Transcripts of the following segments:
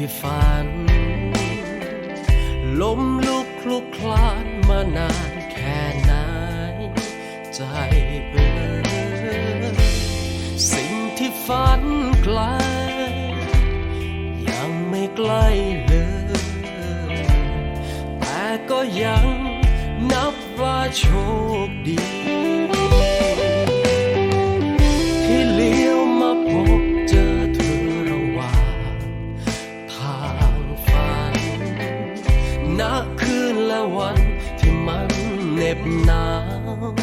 ที่ฝัน ล้มลุกคลุกคลานมานานแค่ไหน ใจเอ่ยสิ่งที่ฝันไกล ยังไม่ใกล้เลย แต่ก็ยังนับว่าโชคดี จ็บหนาว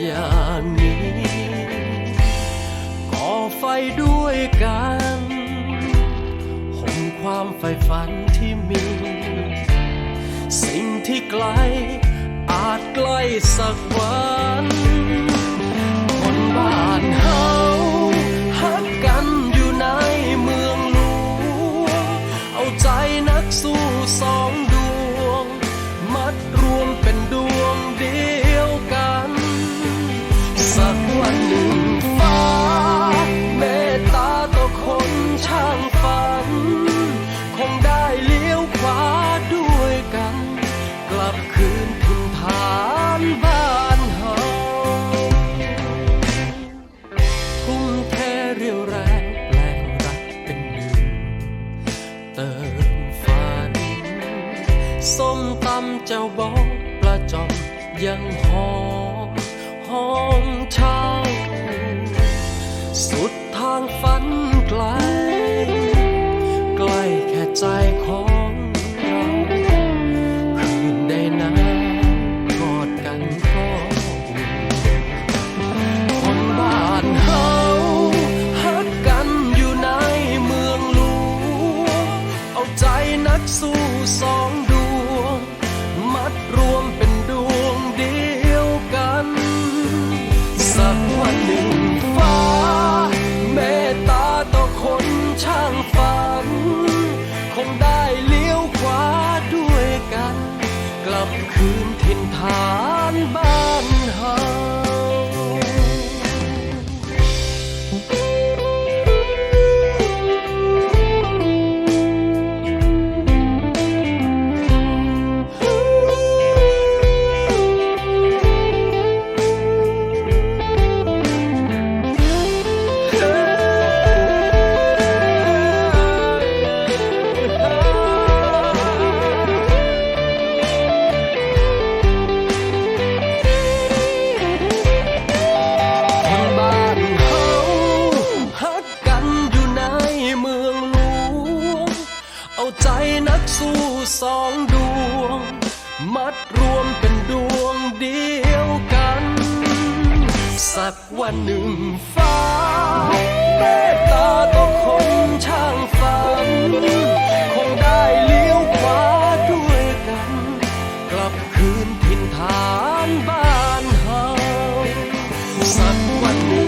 อย่างนี้ก่อไฟด้วยกันห่มความใฝ่ฝันที่มี สิ่งที่ไกลอาจใกล้สักวัน คืนพินผ่านบ้านเฮาทุ่มเทเรียวแรงแปงรักเป็นหนึ่งเติมฝัน ส้มตำเจ้าบองปลาจอมยังหอม สักวันหนึ่งฟ้าเมตตาต้องคนช่างฝัน คงได้เลี้ยวขวาด้วยกัน กลับคืนถิ่นฐานบ้านเฮาสักวันหนึ่ง